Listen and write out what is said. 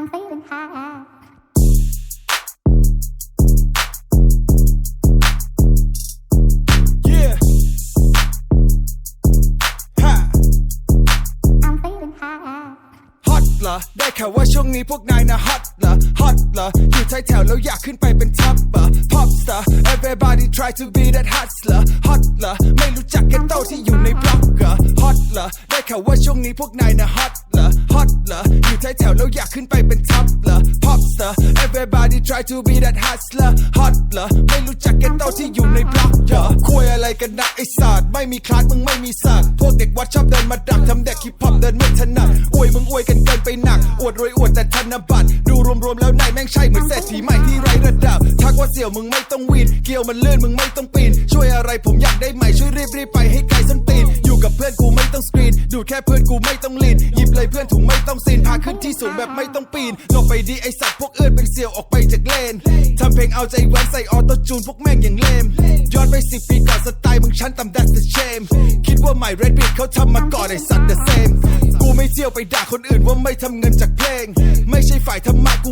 I'm feeling high. Yeah. Ha. I'm feeling high. ฮอตเหรอได้ข่าวว่าช่วงนี้พวกนายนะฮอตเหรอฮอตเหรออยู่ท้ายแถวแล้วอยากขึ้นไปเป็นท็อปเหรอ pop star everybody try to be that hustler ฮอตเหรอไม่รู้จักแกโตที่อยู่ในบล็อกเหรอฮอตเหรอได้ข่าวว่าช่วงนี้พวกนายนะฮอต ท้ายแถวแล้วอยากขึ้นไปเป็นท็อปเหรอ pop star everybody try to be that hustler ฮอตเหรอไม่รู้จักแกโตที่อยู่ในบล็อกเหรอคุยอะไรกันนะไอ้ศาสตร์ไม่มีคลาสมึงไม่มีศาสตร์พวกเด็กวัดชอบเดินมาดักทำเด็กฮิปฮอปเดินไม่ถนัดอวยมึงอวยกันเกินไปหนัก อวดรวยอวดแต่ธนบัตรดูรวมๆแล้วนายแม่งใช่เหมือนเศรษฐีใหม่ที่ไร้ระดับทักว่าเสี่ยวมึงไม่ต้องวีนเกี่ยวมันเลื่อนมึงไม่ต้องปีนช่วยอะไรผมอยากได้ใหม่ช่วยรีบรีบๆไปให้ไกลส้นตีน ต้องสกรีน ดูดแค่เพื่อนกูไม่ต้องลีนหยิบเลยเพื่อนถุงไม่ต้องซีนพาขึ้นที่สูงแบบไม่ต้องปีนลงไปดีไอสัตว์พวกเอื้อนเป็นเสี่ยวออกไปจากเลนทำเพลงเอาใจแว้นใส่ออโต้จูนพวกแม่งอย่างเลมย้อนไปสิปีก่อนสไตล์มึงชั้นต่ำ that's the shame คิดว่าใหม่ red beat เขาทำมาก่อนไอสัตว์ the same กูไม่เที่ยวไปด่าคนอื่นว่าไม่ทำเงินจากเพลง ไม่ใช่ฝ่ายธรรมะกู